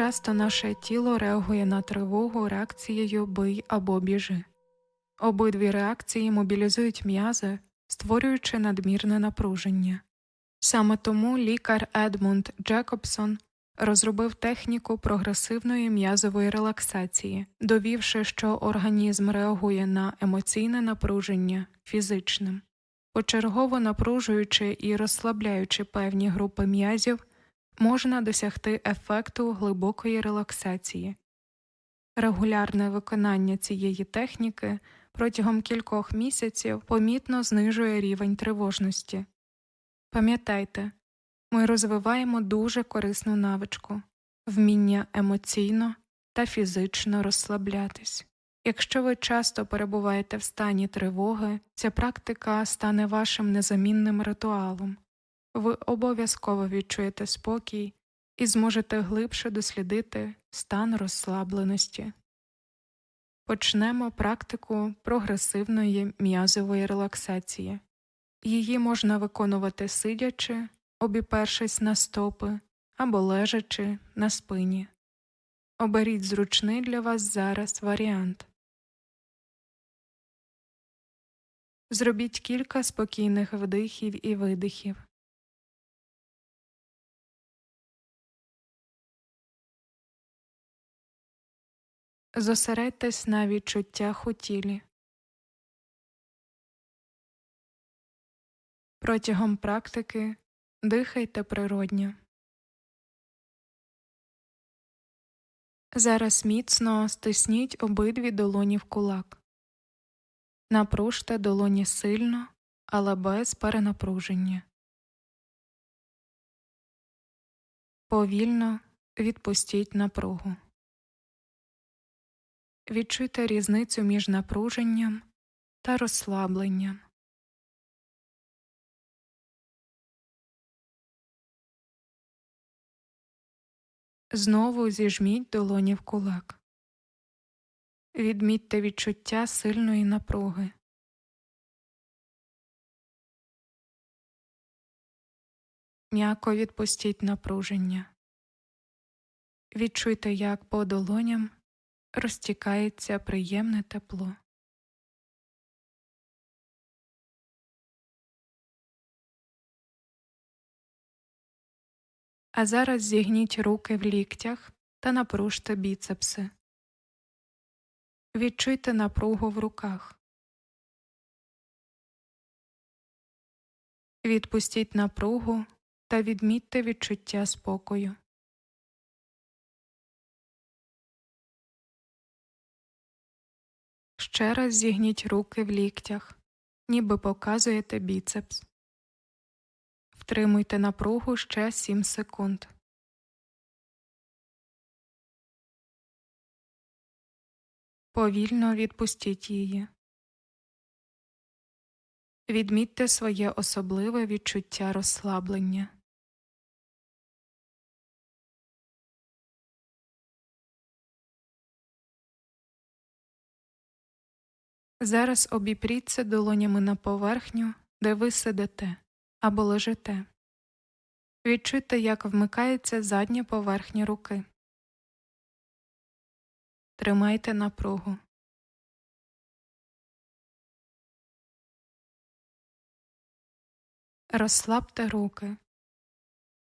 Часто наше тіло реагує на тривогу реакцією бий або біжи. Обидві реакції мобілізують м'язи, створюючи надмірне напруження. Саме тому лікар Едмунд Джекобсон розробив техніку прогресивної м'язової релаксації, довівши, що організм реагує на емоційне напруження фізичним, почергово напружуючи і розслабляючи певні групи м'язів, можна досягти ефекту глибокої релаксації. Регулярне виконання цієї техніки протягом кількох місяців помітно знижує рівень тривожності. Пам'ятайте, ми розвиваємо дуже корисну навичку вміння емоційно та фізично розслаблятись. Якщо ви часто перебуваєте в стані тривоги, ця практика стане вашим незамінним ритуалом. Ви обов'язково відчуєте спокій і зможете глибше дослідити стан розслабленості. Почнемо практику прогресивної м'язової релаксації. Її можна виконувати сидячи, обіпершись на стопи або лежачи на спині. Оберіть зручний для вас зараз варіант. Зробіть кілька спокійних вдихів і видихів. Зосередьтесь на відчуттях у тілі. Протягом практики дихайте природньо. Зараз міцно стисніть обидві долоні в кулак. Напружте долоні сильно, але без перенапруження. Повільно відпустіть напругу. Відчуйте різницю між напруженням та розслабленням. Знову зіжміть долоні в кулак. Відмітьте відчуття сильної напруги. М'яко відпустіть напруження. Відчуйте, як по долоням розтікається приємне тепло. А зараз зігніть руки в ліктях та напружте біцепси. Відчуйте напругу в руках. Відпустіть напругу та відмітьте відчуття спокою. Ще раз зігніть руки в ліктях, ніби показуєте біцепс. Втримуйте напругу ще 7 секунд. Повільно відпустіть її. Відмітьте своє особливе відчуття розслаблення. Зараз обіпріться долонями на поверхню, де ви сидите або лежите. Відчуйте, як вмикається задня поверхня руки. Тримайте напругу. Розслабте руки.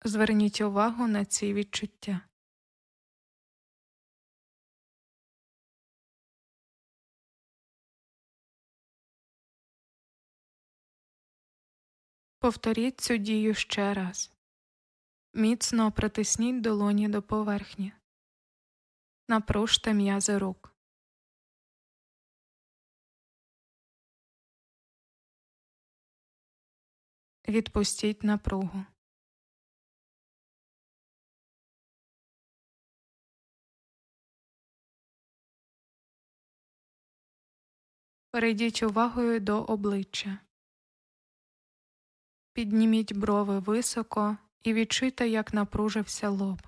Зверніть увагу на ці відчуття. Повторіть цю дію ще раз. Міцно притисніть долоні до поверхні. Напружте м'язи рук. Відпустіть напругу. Перейдіть увагою до обличчя підніміть брови високо і відчуйте, як напружився лоб.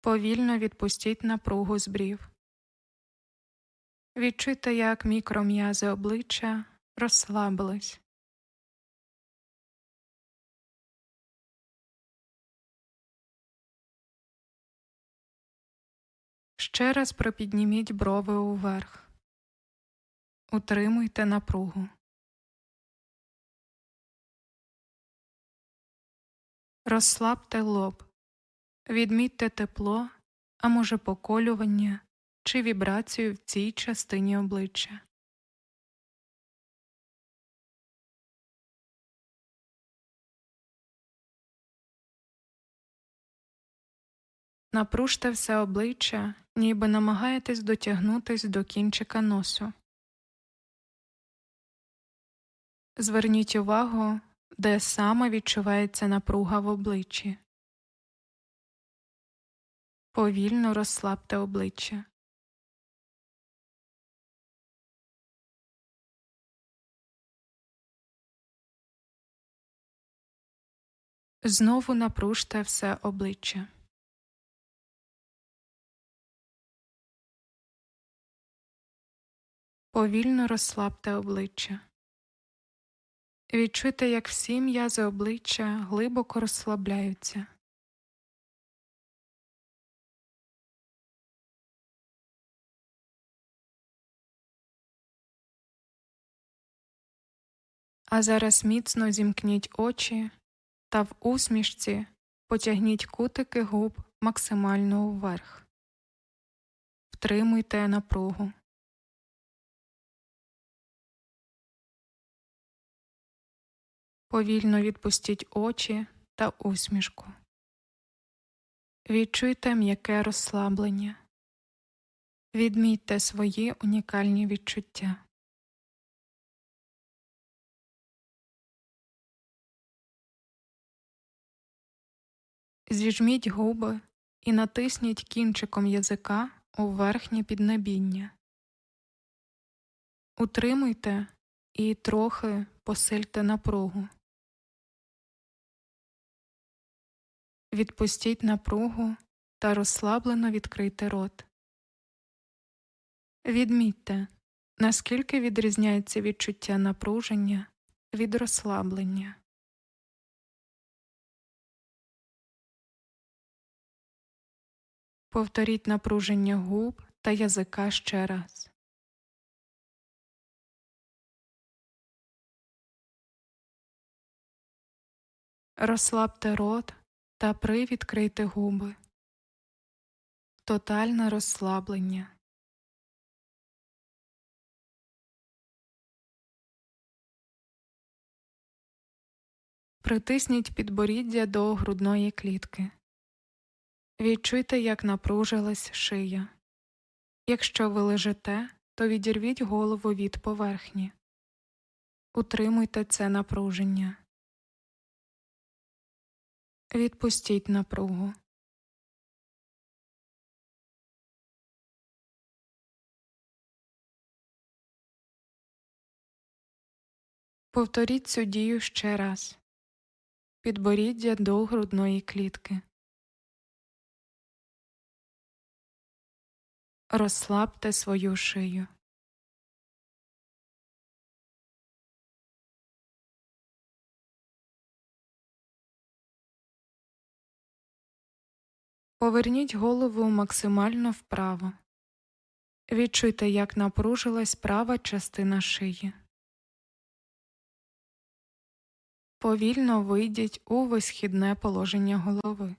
Повільно відпустіть напругу з брів. Відчуйте, як мікром'язи обличчя розслабились. Ще раз пропідніміть брови уверх. Утримуйте напругу. Розслабте лоб. Відмітьте тепло, а може поколювання чи вібрацію в цій частині обличчя. Напружте все обличчя, ніби намагаєтесь дотягнутись до кінчика носу. Зверніть увагу, де саме відчувається напруга в обличчі. Повільно розслабте обличчя. Знову напружте все обличчя. Повільно розслабте обличчя. Відчуйте, як всі м'язи обличчя глибоко розслабляються. А зараз міцно зімкніть очі та в усмішці потягніть кутики губ максимально вверх. Втримуйте напругу. Повільно відпустіть очі та усмішку. Відчуйте м'яке розслаблення. Відмітьте свої унікальні відчуття. Зіжміть губи і натисніть кінчиком язика у верхнє піднебіння. Утримуйте і трохи посильте напругу. Відпустіть напругу та розслаблено відкрийте рот. Відмітьте, наскільки відрізняється відчуття напруження від розслаблення. Повторіть напруження губ та язика ще раз. Розслабте рот та привідкрийте губи. Тотальне розслаблення. Притисніть підборіддя до грудної клітки. Відчуйте, як напружилась шия. Якщо ви лежите, то відірвіть голову від поверхні. Утримуйте це напруження. Відпустіть напругу. Повторіть цю дію ще раз. Підборіддя до грудної клітки. Розслабте свою шию. Поверніть голову максимально вправо. Відчуйте, як напружилась права частина шиї. Повільно вийдіть у висхідне положення голови.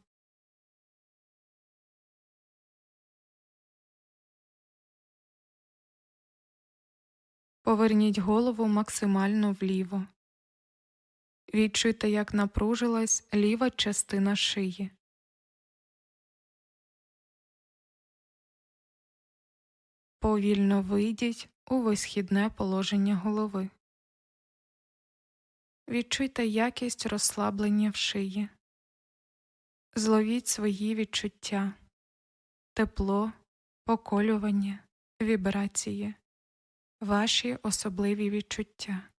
Поверніть голову максимально вліво. Відчуйте, як напружилась ліва частина шиї. Повільно вийдіть у висхідне положення голови. Відчуйте якість розслаблення в шиї. Зловіть свої відчуття, тепло, поколювання, вібрації, ваші особливі відчуття.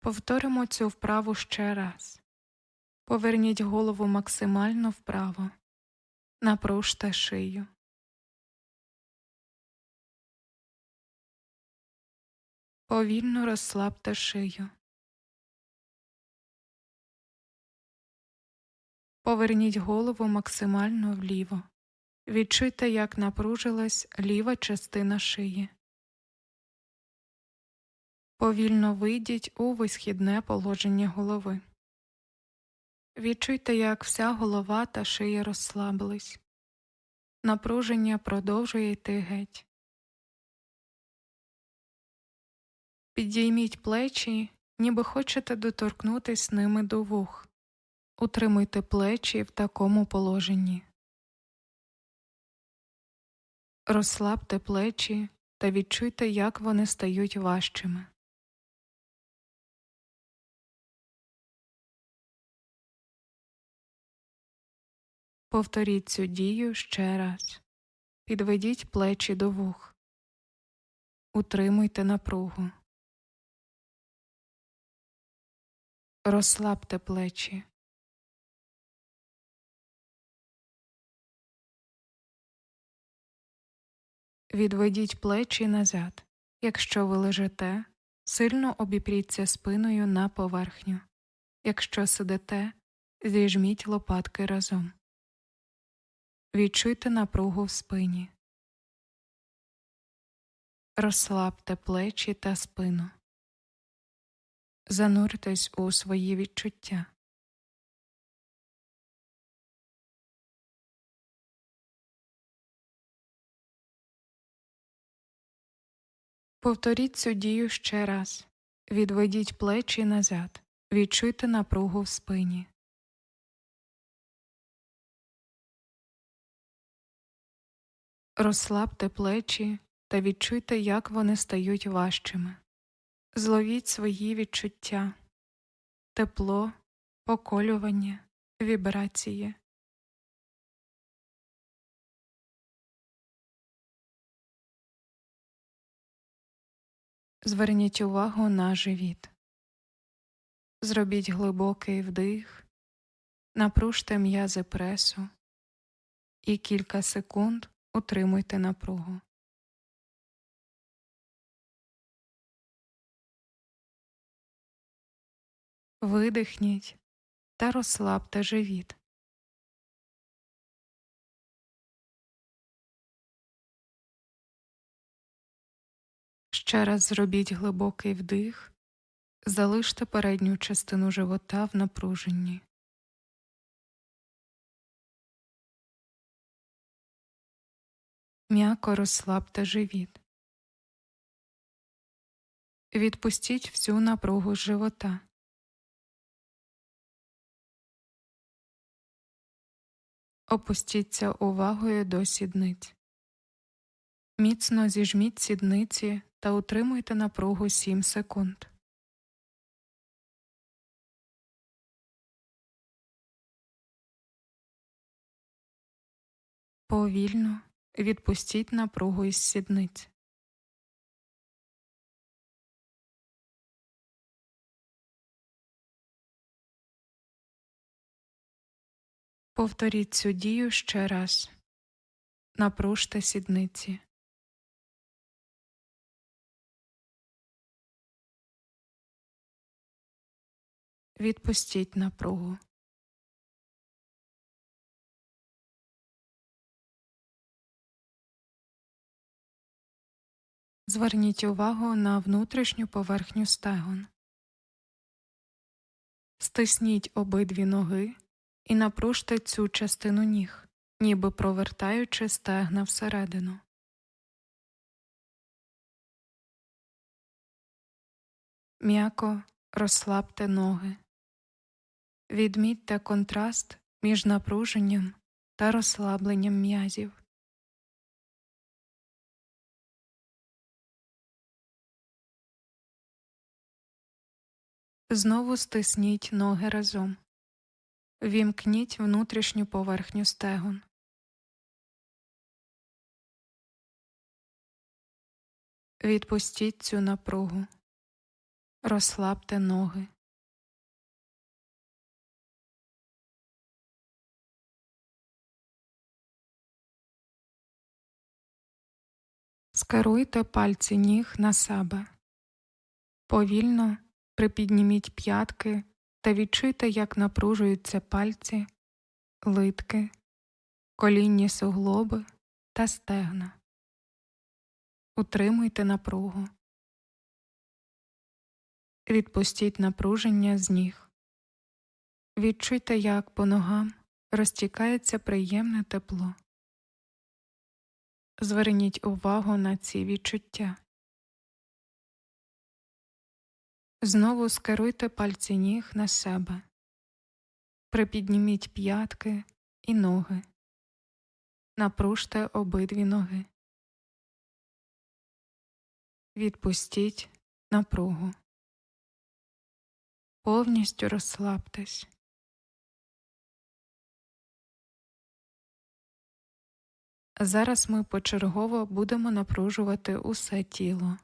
Повторимо цю вправу ще раз. Поверніть голову максимально вправо. Напружте шию. Повільно розслабте шию. Поверніть голову максимально вліво. Відчуйте, як напружилась ліва частина шиї. Повільно вийдіть у висхідне положення голови. Відчуйте, як вся голова та шия розслабились. Напруження продовжує йти геть. Підійміть плечі, ніби хочете доторкнутись ними до вух. Утримуйте плечі в такому положенні. Розслабте плечі та відчуйте, як вони стають важчими. Повторіть цю дію ще раз. Підведіть плечі до вух. Утримуйте напругу. Розслабте плечі. Відведіть плечі назад. Якщо ви лежите, сильно обіпріться спиною на поверхню. Якщо сидите, зіжміть лопатки разом. Відчуйте напругу в спині. Розслабте плечі та спину. Зануртесь у свої відчуття. Повторіть цю дію ще раз. Відведіть плечі назад. Відчуйте напругу в спині. Розслабте плечі та відчуйте, як вони стають важчими. Зловіть свої відчуття, тепло, поколювання, вібрації. Зверніть увагу на живіт. Зробіть глибокий вдих, напружте м'язи пресу і кілька секунд утримуйте напругу. Видихніть та розслабте живіт. Ще раз зробіть глибокий вдих, залиште передню частину живота в напруженні. М'яко розслабте живіт. Відпустіть всю напругу живота. Опустіться увагою до сідниць. Міцно зіжміть сідниці та утримуйте напругу 7 секунд. Повільно відпустіть напругу із сідниць. Повторіть цю дію ще раз. Напружте сідниці. Відпустіть напругу. Зверніть увагу на внутрішню поверхню стегон. Стисніть обидві ноги і напружте цю частину ніг, ніби провертаючи стегна всередину. М'яко розслабте ноги. Відмітьте контраст між напруженням та розслабленням м'язів. Знову стисніть ноги разом. Вімкніть внутрішню поверхню стегон. Відпустіть цю напругу. Розслабте ноги. Скеруйте пальці ніг на себе. Повільно припідніміть п'ятки та відчуйте, як напружуються пальці литки, колінні суглоби та стегна. Утримуйте напругу. Відпустіть напруження з ніг. Відчуйте, як по ногам розтікається приємне тепло. Зверніть увагу на ці відчуття. Знову скеруйте пальці ніг на себе. Припідніміть п'ятки і ноги. Напружте обидві ноги. Відпустіть напругу. Повністю розслабтесь. Зараз ми почергово будемо напружувати усе тіло.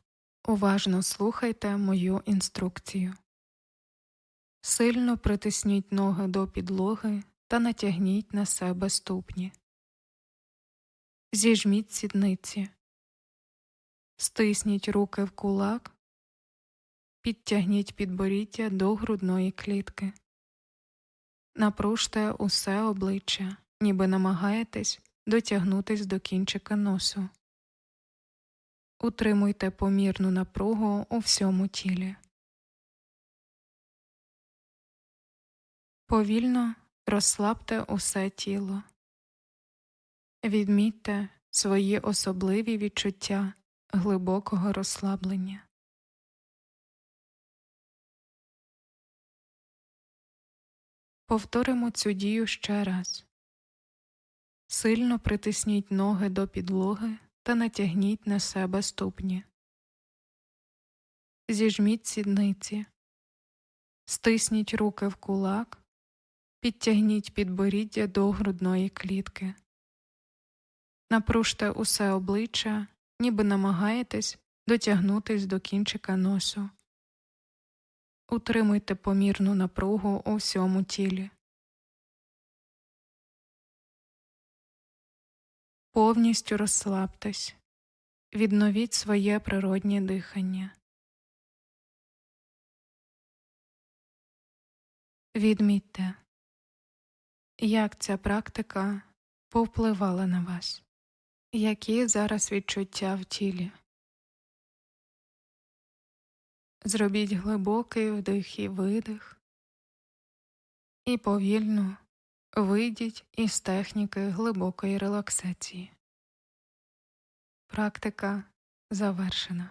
Уважно слухайте мою інструкцію. Сильно притисніть ноги до підлоги та натягніть на себе ступні. Зіжміть сідниці. Стисніть руки в кулак. Підтягніть підборіддя до грудної клітки. Напружте усе обличчя, ніби намагаєтесь дотягнутись до кінчика носу. Утримуйте помірну напругу у всьому тілі. Повільно розслабте усе тіло. Відмітьте свої особливі відчуття глибокого розслаблення. Повторимо цю дію ще раз. Сильно притисніть ноги до підлоги та натягніть на себе ступні. Зіжміть сідниці, стисніть руки в кулак, підтягніть підборіддя до грудної клітки. Напружте усе обличчя, ніби намагаєтесь дотягнутись до кінчика носу. Утримуйте помірну напругу у всьому тілі. Повністю розслабтесь, відновіть своє природнє дихання. Відмітьте, як ця практика повпливала на вас, які зараз відчуття в тілі. Зробіть глибокий вдих і видих і повільно Вийдіть із техніки глибокої релаксації. Практика завершена.